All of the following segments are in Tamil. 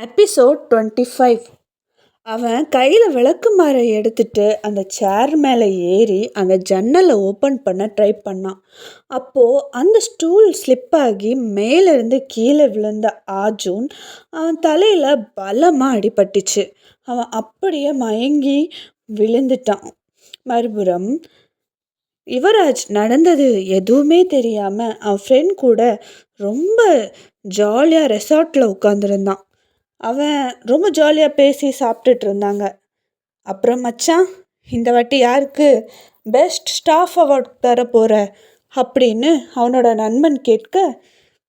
எபிசோட் டுவெண்ட்டி ஃபைவ் அவன் கையில் விளக்குமாரை எடுத்துட்டு அந்த சேர் மேலே ஏறி அந்த ஜன்னலை ஓப்பன் பண்ண ட்ரை பண்ணான். அப்போது அந்த ஸ்டூல் ஸ்லிப் ஆகி மேலேருந்து கீழே விழுந்த ஆஜூன் அவன் தலையில் பலமாக அடிபட்டுச்சு. அவன் அப்படியே மயங்கி விழுந்துட்டான். மறுபுறம் யுவராஜ் நடந்தது எதுவுமே தெரியாமல் அவன் ஃப்ரெண்ட் கூட ரொம்ப ஜாலியாக ரெசார்ட்டில் உட்காந்துருந்தான் அவன் ரொம்ப ஜாலியாக பேசி சாப்பிட்டுட்டு இருந்தாங்க அப்புறம் மச்சான் இந்த வாட்டி யாருக்கு பெஸ்ட் ஸ்டாஃப் அவார்ட் தர போகிற அப்படின்னு அவனோட நண்பன் கேட்க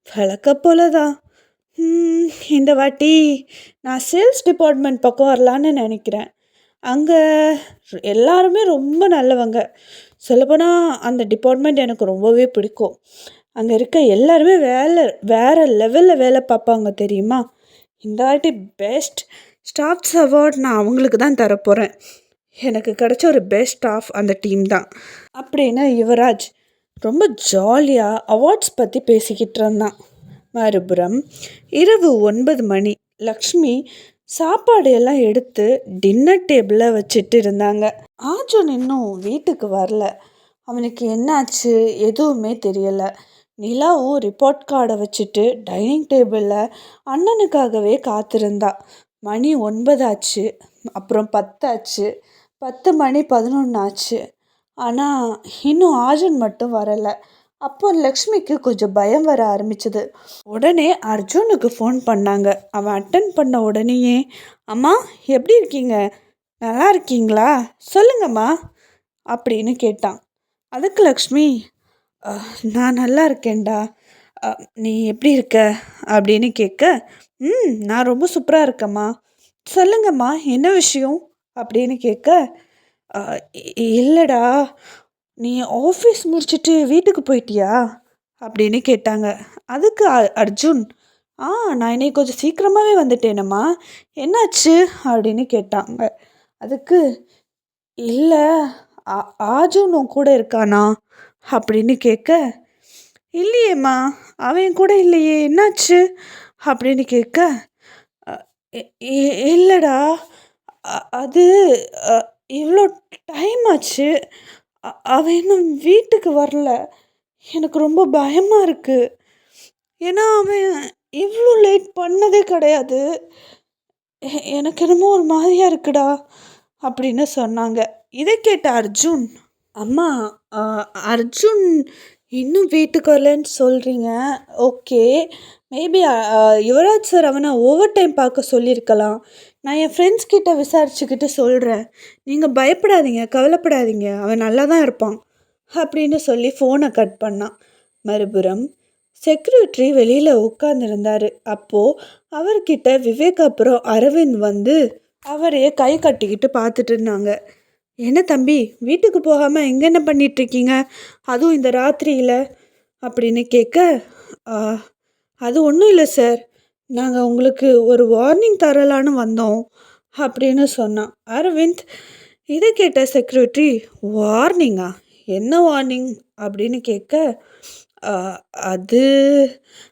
வழக்க போல தான் இந்த வாட்டி நான் சேல்ஸ் டிபார்ட்மெண்ட் பக்கம் வரலான்னு நினைக்கிறேன். அங்கே எல்லாருமே ரொம்ப நல்லவங்க. சொல்லப்போனால் அந்த டிபார்ட்மெண்ட் எனக்கு ரொம்பவே பிடிக்கும். அங்கே இருக்க எல்லாருமே வேலை வேறு லெவலில் வேலை பார்ப்பாங்க தெரியுமா? இந்த வாட்டி பெஸ்ட் ஸ்டாஃப்ஸ் அவார்ட் நான் அவங்களுக்கு தான் தரப்போகிறேன் எனக்கு கிடைச்ச ஒரு பெஸ்ட் ஸ்டாஃப் அந்த டீம் தான். அப்படின்னு யுவராஜ் ரொம்ப ஜாலியாக அவார்ட்ஸ் பற்றி பேசிக்கிட்டு இருந்தான். மறுபுறம் இரவு ஒன்பது மணி லக்ஷ்மி சாப்பாடு எல்லாம் எடுத்து டின்னர் டேபிளில் வச்சுட்டு இருந்தாங்க. ஆர்ஜுன் இன்னும் வீட்டுக்கு வரல. அவனுக்கு என்னாச்சு எதுவுமே தெரியலை. நிலாவும் ரிப்போர்ட் கார்டை வச்சுட்டு டைனிங் டேபிளில் அண்ணனுக்காகவே காத்திருந்தா. மணி ஒன்பதாச்சு அப்புறம் பத்தாச்சு பத்து மணி பதினொன்று ஆச்சு. ஆனால் இன்னும் ஆஜன் மட்டும் வரலை. அப்போ லக்ஷ்மிக்கு கொஞ்சம் பயம் வர ஆரம்பிச்சது. உடனே அர்ஜுனுக்கு ஃபோன் பண்ணாங்க. அவன் அட்டன் பண்ண உடனேயே அம்மா எப்படி இருக்கீங்க? நல்லா இருக்கீங்களா? சொல்லுங்கம்மா அப்படின்னு கேட்டான். அதுக்கு லக்ஷ்மி நான் நல்லா இருக்கேன்டா. நீ எப்படி இருக்க? அப்படின்னு கேட்க ம் நான் ரொம்ப சூப்பராக இருக்கேம்மா. சொல்லுங்கம்மா என்ன விஷயம்? அப்படின்னு கேட்க இல்லைடா. நீ ஆஃபீஸ் முடிச்சுட்டு வீட்டுக்கு போயிட்டியா? அப்படின்னு கேட்டாங்க. அதுக்கு அர்ஜுன் ஆ நான் இன்னைக்கு கொஞ்சம் சீக்கிரமாகவே வந்துட்டேனம்மா. என்னாச்சு? அப்படின்னு கேட்டாங்க. அதுக்கு இல்லை ஆஜுன் உன் கூட இருக்கானா? அப்படின்னு கேட்க இல்லையேம்மா அவன் கூட இல்லையே என்னாச்சு? அப்படின்னு கேட்க இல்லைடா அது இவ்வளோ டைம் ஆச்சு அவன் இன்னும் வீட்டுக்கு வரல எனக்கு ரொம்ப பயமாக இருக்குது ஏன்னா அவன் இவ்வளோ லேட் பண்ணதே கிடையாது. எனக்கு என்னமோ ஒரு மாதிரியாக இருக்குடா அப்படின்னு சொன்னாங்க. இதை கேட்ட அர்ஜுன் அம்மா அர்ஜுன் இன்னும் வீட்டுக்கு வரலன்னு சொல்கிறீங்க ஓகே மேபி யுவராஜ் சார் அவனை ஓவர் டைம் பார்க்க சொல்லியிருக்கலாம். நான் என் ஃப்ரெண்ட்ஸ் கிட்ட விசாரிச்சுக்கிட்டு சொல்கிறேன் நீங்கள் பயப்படாதீங்க கவலைப்படாதீங்க. அவன் நல்லா தான் இருப்பான். அப்படின்னு சொல்லி ஃபோனை கட் பண்ணான். மறுபுறம் செக்யூரிட்ரி வெளியில் உட்காந்துருந்தார் அப்போது அவர்கிட்ட விவேக் அப்புறம் அரவிந்த் வந்து அவரையே கை கட்டிக்கிட்டு பார்த்துட்டு இருந்தாங்க. என்ன தம்பி வீட்டுக்கு போகாமல் எங்கே என்ன பண்ணிகிட்ருக்கீங்க அதுவும் இந்த ராத்திரியில்? அப்படின்னு கேட்க அது ஒன்றும் இல்லை சார். நாங்கள் உங்களுக்கு ஒரு வார்னிங் தரலான்னு வந்தோம் அப்படின்னு சொன்னான். அரவிந்த் இதை கேட்ட செக்யூரிட்டி வார்னிங்கா? என்ன வார்னிங்? அப்படின்னு கேட்க அது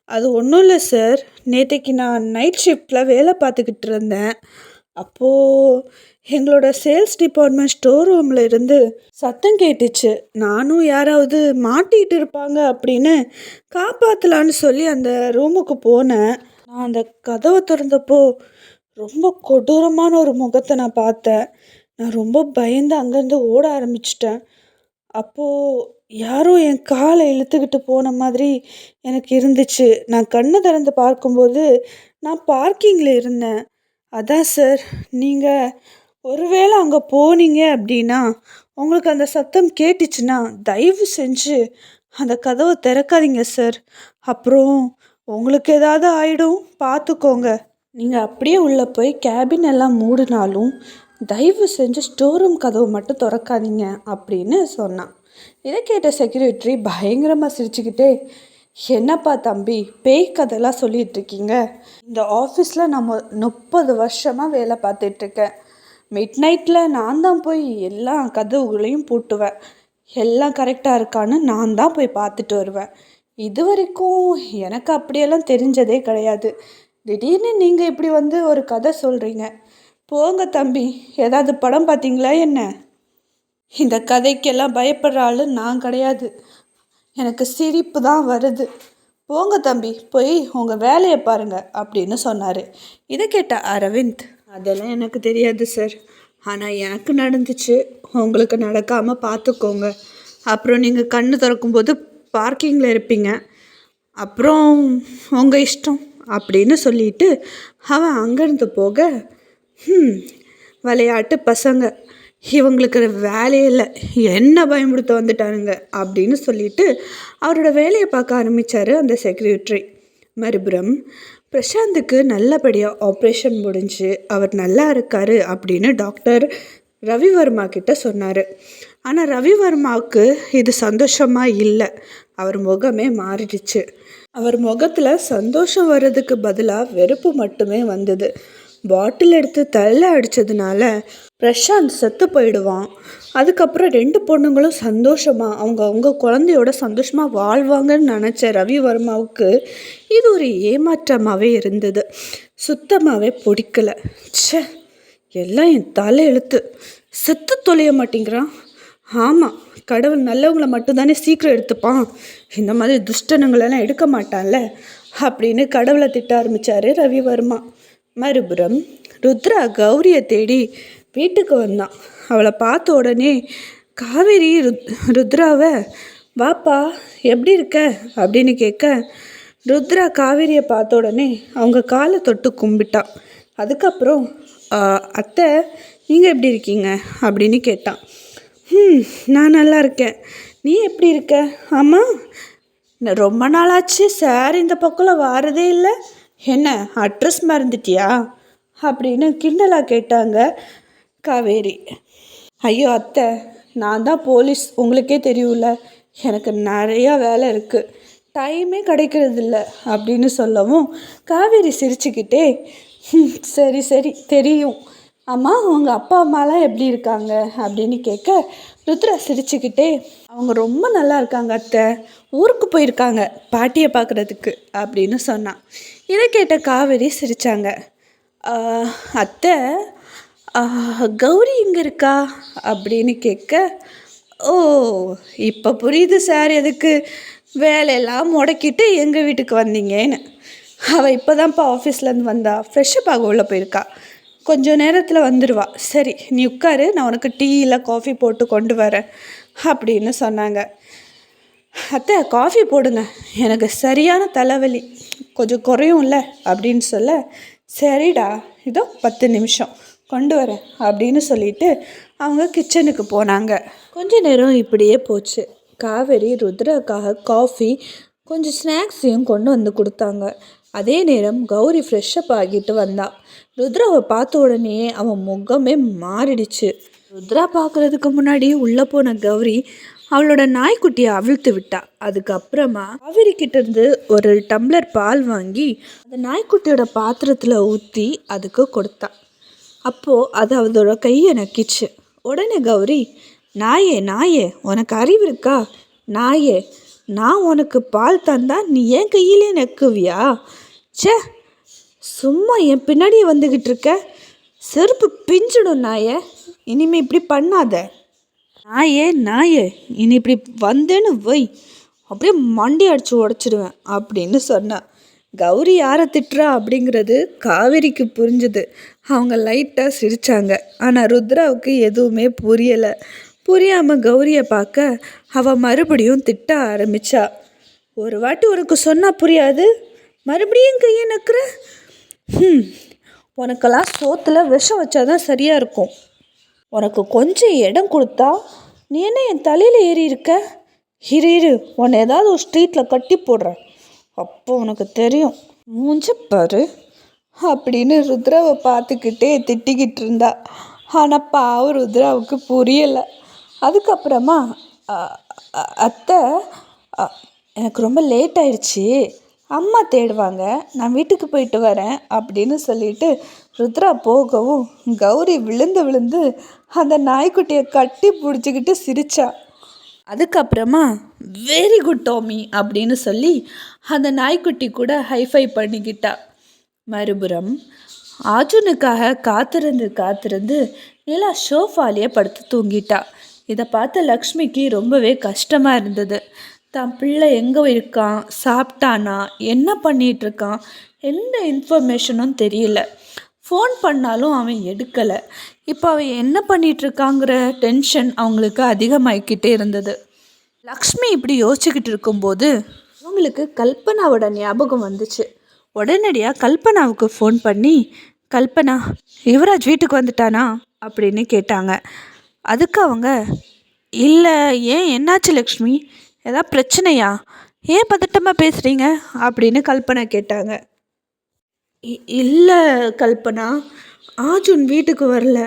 அது ஒன்றும் இல்லை சார். நேற்றைக்கு நான் நைட் ஷிஃப்டில் வேலை பார்த்துக்கிட்டு இருந்தேன். அப்போது எங்களோட சேல்ஸ் டிபார்ட்மெண்ட் ஸ்டோர் ரூமில் இருந்து சத்தம் கேட்டுச்சு. நானும் யாராவது மாட்டிகிட்டு இருப்பாங்க அப்படின்னு காப்பாற்றலான்னு சொல்லி அந்த ரூமுக்கு போனேன். நான் அந்த கதவை திறந்தப்போ ரொம்ப கொடூரமான ஒரு முகத்தை நான் பார்த்தேன். நான் ரொம்ப பயந்து அங்கேருந்து ஓட ஆரம்பிச்சிட்டேன். அப்போது யாரோ என் காலை இழுத்துக்கிட்டு போன மாதிரி எனக்கு இருந்துச்சு. நான் கண்ணை திறந்து பார்க்கும்போது நான் பார்க்கிங்கில் இருந்தேன். அதான் சார் நீங்கள் ஒருவேளை அங்கே போனீங்க அப்படின்னா உங்களுக்கு அந்த சத்தம் கேட்டுச்சுன்னா தயவு செஞ்சு அந்த கதவை திறக்காதீங்க சார் அப்புறம் உங்களுக்கு ஏதாவது ஆகிடும் பார்த்துக்கோங்க நீங்கள் அப்படியே உள்ளே போய் கேபின் எல்லாம் மூடினாலும் தயவு செஞ்சு ஸ்டோர் ரூம் கதவு மட்டும் திறக்காதீங்க அப்படின்னு சொன்னான். இதை கேட்ட செக்யூரிட்டி பயங்கரமாக சிரிச்சுக்கிட்டே என்னப்பா தம்பி பேய் கதைலாம் சொல்லிகிட்டு இருக்கீங்க இந்த ஆஃபீஸில் நம்ம முப்பது வருஷமாக வேலை பார்த்துட்ருக்கேன். மிட் நைட்டில் நான் தான் போய் எல்லா கதவுகளையும் பூட்டுவேன். எல்லாம் கரெக்டாக இருக்கான்னு நான் தான் போய் பார்த்துட்டு வருவேன். இது வரைக்கும் எனக்கு அப்படியெல்லாம் தெரிஞ்சதே கிடையாது. திடீர்னு நீங்கள் இப்படி வந்து ஒரு கதை சொல்கிறீங்க போங்க தம்பி ஏதாவது படம் பார்த்தீங்களா என்ன? இந்த கதைக்கெல்லாம் பயப்படுற ஆள் நான் கிடையாது. எனக்கு சிரிப்பு தான் வருது. போங்க தம்பி போய் உங்கள் வேலையை பாருங்கள் அப்படின்னு சொன்னார். இதை கேட்ட அரவிந்த் அதெல்லாம் எனக்கு தெரியாது சார். ஆனால் எனக்கு நடந்துச்சு. உங்களுக்கு நடக்காமல் பார்த்துக்கோங்க அப்புறம் நீங்கள் கண்ணு திறக்கும்போது பார்க்கிங்கில் இருப்பீங்க. அப்புறம் உங்கள் இஷ்டம் அப்படின்னு சொல்லிட்டு அவன் அங்கேருந்து போக விளையாட்டு பசங்க. இவங்களுக்கு வேலையே இல்லை. என்ன பயமுடுத்த வந்துட்டானுங்க அப்படின்னு சொல்லிட்டு அவரோட வேலையை பார்க்க ஆரம்பித்தார் அந்த செக்ரட்டரி மறுபுறம் பிரசாந்துக்கு நல்லபடியாக ஆப்ரேஷன் முடிஞ்சு அவர் நல்லா இருக்காரு அப்படின்னு டாக்டர் ரவிவர்மா கிட்ட சொன்னார். ஆனால் ரவிவர்மாவுக்கு இது சந்தோஷமாக இல்லை. அவர் முகமே மாறிடுச்சு. அவர் முகத்தில் சந்தோஷம் வர்றதுக்கு பதிலாக வெறுப்பு மட்டுமே வந்தது. பாட்டில் எடுத்து தள்ள அடித்ததுனால பிரசாந்த் செத்து போயிடுவான். அதுக்கப்புறம் ரெண்டு பொண்ணுங்களும் சந்தோஷமாக அவங்க அவங்க குழந்தையோட சந்தோஷமாக வாழ்வாங்கன்னு நினச்ச ரவிவர்மாவுக்கு இது ஒரு ஏமாற்றமாகவே இருந்தது. சுத்தமாகவே பிடிக்கல. ச்சே எல்லாம் என் தலை எழுத்து. செத்து தொலைய மாட்டேங்கிறான். ஆமாம் கடவுள் நல்லவங்களை மட்டும்தானே சீக்கிரம் எடுத்துப்பான். இந்த மாதிரி துஷ்டனங்களெல்லாம் எடுக்க மாட்டான்ல அப்படின்னு கடவுளை திட்ட ஆரம்பித்தார் ரவிவர்மா. மறுபுறம் ருத்ரா கௌரியை தேடி வீட்டுக்கு வந்தான். அவளை பார்த்த உடனே காவேரி ருத் ருத்ராவை வாப்பா எப்படி இருக்க? அப்படின்னு கேட்க ருத்ரா காவேரியை பார்த்த உடனே அவங்க காலை தொட்டு கும்பிட்டான் அதுக்கப்புறம் அத்தை நீங்கள் எப்படி இருக்கீங்க? அப்படின்னு கேட்டான். ம் நான் நல்லா இருக்கேன். நீ எப்படி இருக்க? ஆமாம் ரொம்ப நாளாச்சு சார் இந்த பக்கம் வாரதே இல்லை. என்ன அட்ரஸ் மறந்துட்டியா? அப்படின்னு கிண்டலாக கேட்டாங்க காவேரி. ஐயோ அத்தை நான் தான் போலீஸ். உங்களுக்கே தெரியும்ல எனக்கு நிறையா வேலை இருக்குது டைமே கிடைக்கிறதில்ல அப்படின்னு சொல்லவும் காவேரி சிரிச்சுக்கிட்டே சரி சரி தெரியும். அம்மா உங்கள் அப்பா அம்மாலாம் எப்படி இருக்காங்க? அப்படின்னு கேட்க ருத்ரா சிரிச்சுக்கிட்டே அவங்க ரொம்ப நல்லா இருக்காங்க அத்தை. ஊருக்கு போயிருக்காங்க பாட்டியை பார்க்குறதுக்கு அப்படின்னு சொன்னான் இதை கேட்ட காவேரி சிரித்தாங்க அத்தை கௌரி இங்கே இருக்கா? அப்படின்னு கேட்க ஓ இப்போ புரியுது சார் எதுக்கு? வேலையெல்லாம் முடக்கிட்டு எங்கள் வீட்டுக்கு வந்தீங்கன்னு. அவள் இப்போ தான்ப்பா ஆஃபீஸ்லேருந்து வந்தா ஃப்ரெஷ்ஷப் ஆக உள்ளே போயிருக்கா. கொஞ்சம் நேரத்தில் வந்துடுவா சரி நீ உட்காரு நான் உனக்கு டீ இல்லை காஃபி போட்டு கொண்டு வரேன் அப்படின்னு சொன்னாங்க. அத்தை காஃபி போடுங்க. எனக்கு சரியான தலைவலி. கொஞ்சம் குறையும்ல அப்படின்னு சொல்ல சரிடா இதோ பத்து நிமிஷம் கொண்டு வரேன் அப்படின்னு சொல்லிட்டு அவங்க கிச்சனுக்கு போனாங்க. கொஞ்ச நேரம் இப்படியே போச்சு. காவேரி ருத்ராக்காக காஃபி கொஞ்சம் ஸ்நாக்ஸையும் கொண்டு வந்து கொடுத்தாங்க. அதே நேரம் கௌரி ஃப்ரெஷ்ஷப் ஆகிட்டு வந்தாள் ருத்ராவை பார்த்த உடனே அவன் முகமே மாறிடுச்சு. ருத்ரா பார்க்கறதுக்கு முன்னாடி உள்ளே போன கௌரி அவளோட நாய்க்குட்டியை அவிழ்த்து விட்டா. அதுக்கப்புறமா காவேரி கிட்ட இருந்து ஒரு டம்ளர் பால் வாங்கி அந்த நாய்க்குட்டியோட பாத்திரத்தில் ஊற்றி அதுக்கு கொடுத்தா. அப்போது அது அதோட கையை நக்கிச்சு. உடனே கௌரி நாயே நாயே உனக்கு அறிவு இருக்கா? நாயே நான் உனக்கு பால் தந்தா நீ ஏன் கையிலே நக்குவியா? ச்சே சும்மா என் பின்னாடியே வந்துக்கிட்டு இருக்க? செருப்பு பிஞ்சிடும் நாயே. இனிமே இப்படி பண்ணாத. நாயே நாயே இனி இப்படி வந்தேன்னு வை. அப்படியே மண்டி அடிச்சு உடச்சிடுவேன் அப்படின்னு சொன்னான் கௌரி யாரை திட்டுறா அப்படிங்கிறது காவேரிக்கு புரிஞ்சுது. அவங்க லைட்டாக சிரிச்சாங்க. ஆனால் ருத்ராவுக்கு எதுவுமே புரியலை. புரியாமல் கௌரியை பார்க்க அவள் மறுபடியும் திட்ட ஆரம்பித்தா ஒரு வாட்டி உனக்கு சொன்னால் புரியாது? மறுபடியும் கையை நக்குற? ம் உனக்கெல்லாம் சோத்தில் விஷம் வச்சாதான் சரியாக இருக்கும். உனக்கு கொஞ்சம் இடம் கொடுத்தா நீ என்ன என் தலையில் ஏறி இருக்க? இரு இரு உன்னை ஏதாவது ஒரு ஸ்ட்ரீட்டில் கட்டி போடுறேன். அப்போ உனக்கு தெரியும். மூஞ்ச பாரு. அப்படின்னு ருத்ராவை பார்த்துக்கிட்டே திட்டிக்கிட்டு இருந்தா. ஆனால் பாவம் ருத்ராவுக்கு புரியலை. அதுக்கப்புறமா அத்தை அ, எனக்கு ரொம்ப லேட் ஆயிடுச்சு. அம்மா தேடுவாங்க நான் வீட்டுக்கு போயிட்டு வரேன் அப்படின்னு சொல்லிட்டு ருத்ரா போகவும் கௌரி விழுந்து விழுந்து அந்த நாய்க்குட்டியை கட்டி பிடிச்சிக்கிட்டு சிரிச்சா. அதுக்கப்புறமா வெரி குட் டோமி அப்படின்னு சொல்லி அந்த நாய்க்குட்டி கூட ஹைஃபை பண்ணிக்கிட்டா. மறுபுறம் அர்ஜுனுக்காக காத்திருந்து காத்திருந்து நிலா ஷோஃபாலேயே படுத்து தூங்கிட்டா. இதை பார்த்த லக்ஷ்மிக்கு ரொம்பவே கஷ்டமாக இருந்தது. தான் பிள்ளை எங்கே இருக்கான் சாப்பிட்டானா? என்ன பண்ணிட்டு இருக்கான் எந்த இன்ஃபர்மேஷனும் தெரியல. ஃபோன் பண்ணாலும் அவன் எடுக்கலை. இப்போ அவன் என்ன பண்ணிட்டு இருக்காங்கிற டென்ஷன் அவங்களுக்கு அதிகமாகிக்கிட்டே இருந்தது. லக்ஷ்மி இப்படி யோசிச்சுக்கிட்டு இருக்கும்போது அவங்களுக்கு கல்பனாவோட ஞாபகம் வந்துச்சு. உடனடியாக கல்பனாவுக்கு ஃபோன் பண்ணி கல்பனா யுவராஜ் வீட்டுக்கு வந்துட்டானா? அப்படின்னு கேட்டாங்க. அதுக்கு அவங்க இல்லை ஏன் என்னாச்சு லக்ஷ்மி? ஏதாவது பிரச்சனையா? ஏன் பதட்டமாக பேசுகிறீங்க அப்படின்னு கல்பனா கேட்டாங்க. இல்லை கல்பனா ஆஜுன் வீட்டுக்கு வரல.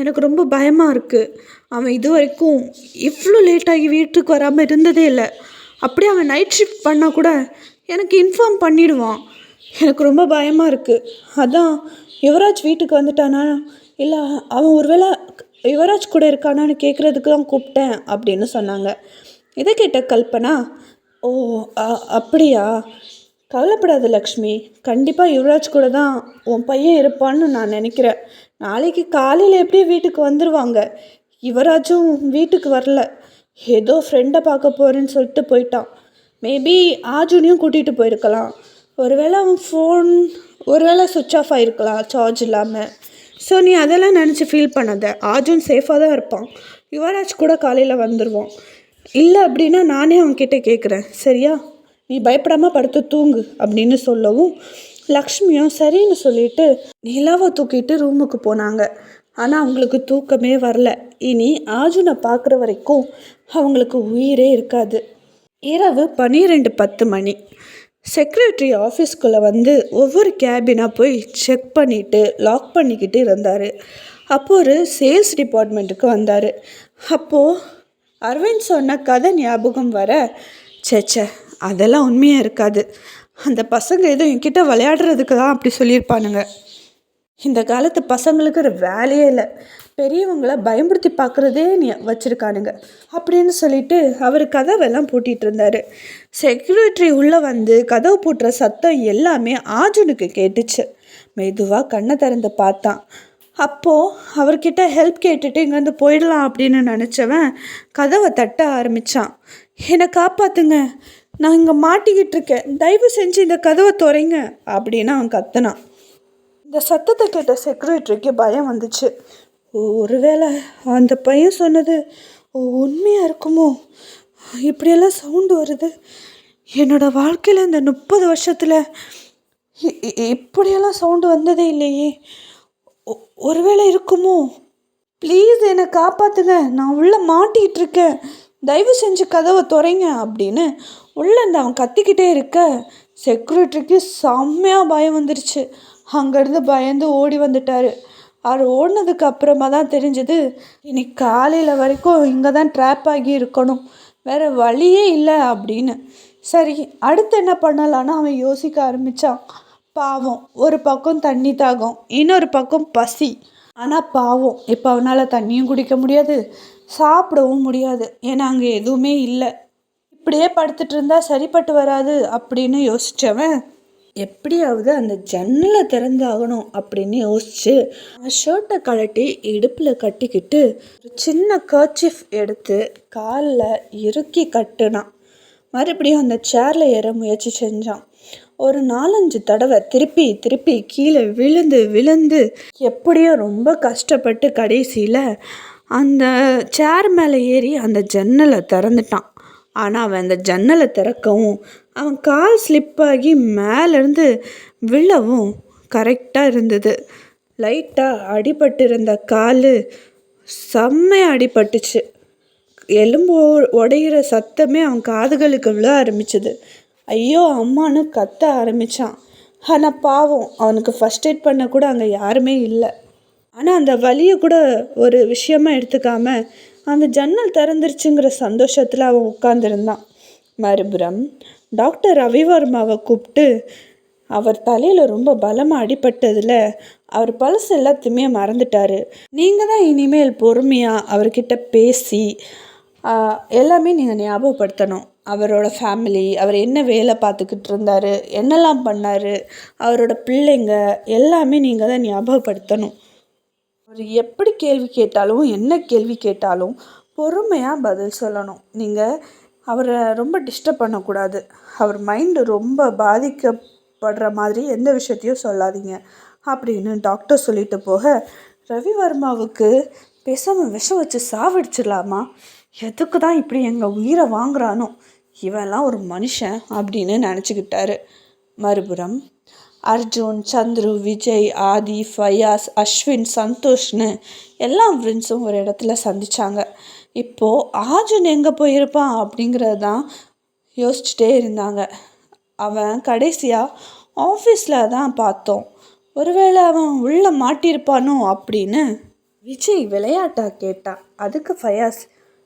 எனக்கு ரொம்ப பயமாக இருக்குது அவன் இது வரைக்கும் இவ்வளோ லேட்டாகி வீட்டுக்கு வராமல் இருந்ததே இல்லை. அப்படியே அவன் நைட் ஷிஃப்ட் பண்ணால் கூட எனக்கு இன்ஃபார்ம் பண்ணிடுவான். எனக்கு ரொம்ப பயமாக இருக்குது அதான் யுவராஜ் வீட்டுக்கு வந்துட்டானா? இல்லை அவன் ஒருவேளை யுவராஜ் கூட இருக்கானான்னு கேட்குறதுக்கு தான் கூப்பிட்டேன் அப்படின்னு சொன்னாங்க. இதை கேட்ட கல்பனா? ஓ அ- அப்படியா? கவலைப்படாத லக்ஷ்மி. கண்டிப்பாக யுவராஜ் கூட தான் உன் பையன் இருப்பான்னு நான் நினைக்கிறேன். நாளைக்கு காலையில் எப்படியும் வீட்டுக்கு வந்துடுவாங்க யுவராஜும் வீட்டுக்கு வரல. ஏதோ ஃப்ரெண்டை பார்க்க போகிறேன்னு சொல்லிட்டு போயிட்டான். மேபி ஆஜுனையும் கூட்டிகிட்டு போயிருக்கலாம். ஒருவேளை அவன் ஃபோன் ஒருவேளை சுவிட்ச் ஆஃப் ஆகிருக்கலாம் சார்ஜ் இல்லாமல் ஸோ நீ அதெல்லாம் நினச்சி ஃபீல் பண்ணாத. ஆஜுன் சேஃபாக தான் இருப்பான். யுவராஜ் கூட காலையில் வந்துடுவான் இல்லை அப்படின்னா நானே அவன்கிட்ட கேட்குறேன் சரியா? நீ பயப்படாமல் படுத்து தூங்கு அப்படின்னு சொல்லவும் லக்ஷ்மியும் சரின்னு சொல்லிட்டு நிலாவை தூக்கிட்டு ரூமுக்கு போனாங்க. ஆனால் அவங்களுக்கு தூக்கமே வரல. இனி ஆஜுனை பார்க்குற வரைக்கும் அவங்களுக்கு உயிரே இருக்காது. இரவு பன்னிரெண்டு பத்து மணி. செக்ரட்டரி ஆஃபீஸ்க்குள்ளே வந்து ஒவ்வொரு கேபினாக போய் செக் பண்ணிவிட்டு லாக் பண்ணிக்கிட்டு இருந்தார். அப்போ ஒரு சேல்ஸ் டிபார்ட்மெண்ட்டுக்கு வந்தார். அப்போது அரவிந்த் சொன்ன கதை ஞாபகம் வர சேச்சே அதெல்லாம் உண்மையாக இருக்காது. அந்த பசங்க எதுவும் என்கிட்ட விளையாடுறதுக்கு தான் அப்படி சொல்லியிருப்பானுங்க. இந்த காலத்து பசங்களுக்கு ஒரு வேலையே இல்லை. பெரியவங்கள பயமுறுத்தி பார்க்குறதே நீ வச்சுருக்கானுங்க. அப்படின்னு சொல்லிட்டு அவர் கதவெல்லாம் பூட்டிகிட்டு இருந்தார். செக்யூரிட்டி உள்ளே வந்து கதவு பூட்டுற சத்தம் எல்லாமே ஆஜுனுக்கு கேட்டுச்சு. மெதுவாக கண்ணை திறந்து பார்த்தான். அப்போது அவர்கிட்ட ஹெல்ப் கேட்டுட்டு இங்கேருந்து போயிடலாம் அப்படின்னு நினச்சவன் கதவை தட்ட ஆரம்பித்தான் என்னை காப்பாற்றுங்க நான் இங்கே மாட்டிக்கிட்டு இருக்கேன். தயவு செஞ்சு இந்த கதவை துறைங்க அப்படின்னு அவன் கத்துனான். இந்த சத்தத்தை கேட்ட செக்ரட்டரிக்கு பயம் வந்துச்சு. ஒருவேளை அந்த பையன் சொன்னது உண்மையாக இருக்குமோ? இப்படியெல்லாம் சவுண்டு வருது. என்னோட வாழ்க்கையில் இந்த முப்பது வருஷத்தில் இ- இ- இப்படியெல்லாம் சவுண்டு வந்ததே இல்லையே. ஒருவேளை இருக்குமோ? ப்ளீஸ் என்னை காப்பாற்றுங்க நான் உள்ளே மாட்டிகிட்டு இருக்கேன் தயவு செஞ்சு கதவை துறைங்க அப்படின்னு உள்ளே இந்த அவன் கத்திக்கிட்டே இருக்க. செக்யூரிட்டிக்கு செம்மையாக பயம் வந்துருச்சு. அங்கேருந்து பயந்து ஓடி வந்துட்டார். அவர் ஓடினதுக்கு அப்புறமா தான் தெரிஞ்சது இன்னைக்கு காலையில் வரைக்கும் இங்கே தான் ட்ராப் ஆகி இருக்கணும். வேறு வழியே இல்லை அப்படின்னு. சரி அடுத்து என்ன பண்ணலான்னு அவன் யோசிக்க ஆரம்பித்தான் பாவம். ஒரு பக்கம் தண்ணி தாகம் இன்னொரு பக்கம் பசி. ஆனால் பாவம். இப்போ அவனால் தண்ணியும் குடிக்க முடியாது சாப்பிடவும் முடியாது. ஏன்னா அங்கே எதுவுமே இல்லை. இப்படியே படுத்துட்டு இருந்தா சரிப்பட்டு வராது அப்படின்னு யோசிச்சவன். எப்படியாவது அந்த ஜன்னலை திறந்தாகணும் அப்படின்னு யோசிச்சு ஷர்ட்டை கழட்டி இடுப்பில் கட்டிக்கிட்டு ஒரு சின்ன கர்ச்சிஃப் எடுத்து காலில் இறுக்கி கட்டுனான். மறுபடியும் அந்த சேரில் ஏற முயற்சி செஞ்சான். ஒரு நாலஞ்சு தடவை திருப்பி திருப்பி கீழே விழுந்து விழுந்து எப்படியோ ரொம்ப கஷ்டப்பட்டு கடைசியில் அந்த சேர் மேலே ஏறி அந்த ஜன்னலை திறந்துட்டான். ஆனால் அவன் அந்த ஜன்னலை திறக்கவும் அவன் கால் ஸ்லிப் ஆகி மேலேருந்து விழவும் கரெக்டாக இருந்தது. லைட்டாக அடிபட்டிருந்த கால் செம்மையாக அடிபட்டுச்சு. எலும்பு உடையிற சத்தமே அவன் காதுகளுக்கு விழ ஆரம்பிச்சது. ஐயோ அம்மான்னு கத்த ஆரம்பிச்சான். ஆனால் பாவம் அவனுக்கு ஃபஸ்ட் எய்ட் பண்ண கூட அங்கே யாருமே இல்லை. ஆனால் அந்த வலியை கூட ஒரு விஷயமா எடுத்துக்காம அந்த ஜன்னல் திறந்துருச்சுங்கிற சந்தோஷத்தில் அவன் உட்காந்துருந்தான் மறுபுறம் டாக்டர் ரவிவர்மாவை கூப்பிட்டு அவர் தலையில் ரொம்ப பலமாக அடிபட்டதில் அவர் பழசு எல்லாத்தையுமே மறந்துட்டாரு. நீங்கள் தான் இனிமேல் பொறுமையாக அவர்கிட்ட பேசி எல்லாமே நீங்கள் ஞாபகப்படுத்தணும். அவரோட ஃபேமிலி அவர் என்ன வேலை பார்த்துக்கிட்டு இருந்தார் என்னெல்லாம் பண்ணார் அவரோட பிள்ளைங்க எல்லாமே நீங்கள் தான் ஞாபகப்படுத்தணும். அவர் எப்படி கேள்வி கேட்டாலும் என்ன கேள்வி கேட்டாலும் பொறுமையாக பதில் சொல்லணும். நீங்கள் அவரை ரொம்ப டிஸ்டர்ப் பண்ணக்கூடாது. அவர் மைண்டு ரொம்ப பாதிக்கப்படுற மாதிரி எந்த விஷயத்தையும் சொல்லாதீங்க அப்படின்னு டாக்டர் சொல்லிட்டு போக ரவிவர்மாவுக்கு பேசாமல் விஷம் வச்சு சாவடிச்சிடலாமா? எதுக்கு தான் இப்படி எங்கள் உயிரை வாங்குறானோ? இவெல்லாம் ஒரு மனுஷன் அப்படின்னு நினச்சிக்கிட்டாரு. மறுபுறம் அர்ஜுன் சந்துரு விஜய் ஆதி ஃபயாஸ் அஸ்வின் சந்தோஷ்னு எல்லா ஃப்ரெண்ட்ஸும் ஒரு இடத்துல சந்திச்சாங்க. இப்போது ஆர்ஜுன் எங்கே போயிருப்பான் அப்படிங்கிறது தான் யோசிச்சுட்டே இருந்தாங்க. அவன் கடைசியாக ஆஃபீஸில் தான் பார்த்தோம். ஒருவேளை அவன் உள்ளே மாட்டியிருப்பானோ அப்படின்னு விஜய் விளையாட்டா கேட்டான் அதுக்கு ஃபயாஸ்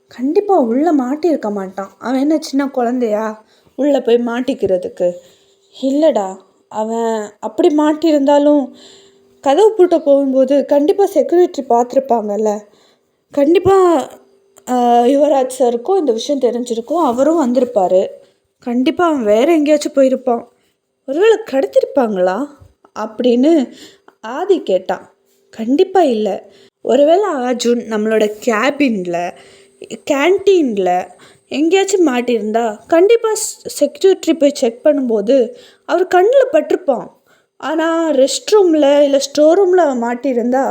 கண்டிப்பாக உள்ளே மாட்டியிருக்க மாட்டான். அவன் என்ன சின்ன குழந்தையா? உள்ளே போய் மாட்டிக்கிறதுக்கு. இல்லைடா அவன் அப்படி மாட்டியிருந்தாலும் கதவு பூட்ட போகும்போது கண்டிப்பாக செக்யூரிட்டி பார்த்துருப்பாங்கல்ல. கண்டிப்பாக யுவராஜ் சாருக்கும் இந்த விஷயம் தெரிஞ்சிருக்கும். அவரும் வந்திருப்பார். கண்டிப்பாக அவன் வேறு எங்கேயாச்சும் போயிருப்பான். ஒருவேளை கடத்திருப்பாங்களா? அப்படின்னு ஆதி கேட்டான். கண்டிப்பாக இல்லை. ஒருவேளை அர்ஜுன் நம்மளோட கேபினில் கேன்டீனில் எங்கேயாச்சும் மாட்டியிருந்தா கண்டிப்பாக செக்யூரிட்டி போய் செக் பண்ணும்போது அவர் கண்ணில் பட்டிருப்பான். ஆனால் ரெஸ்ட் ரூமில் இல்லை ஸ்டோர் ரூமில் அவன் மாட்டியிருந்தா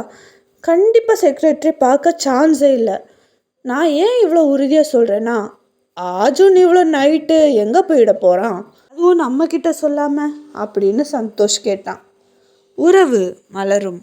கண்டிப்பாக செக்ரட்டரி பார்க்க சான்ஸே இல்லை. நான் ஏன் இவ்வளோ உறுதியாக சொல்கிறேன்னா ஆஜுன் இவ்வளோ நைட்டு எங்கே போயிட போகிறான் அதுவும் நம்மக்கிட்ட சொல்லாமல் அப்படின்னு சந்தோஷ் கேட்டான். உறவு மலரும்.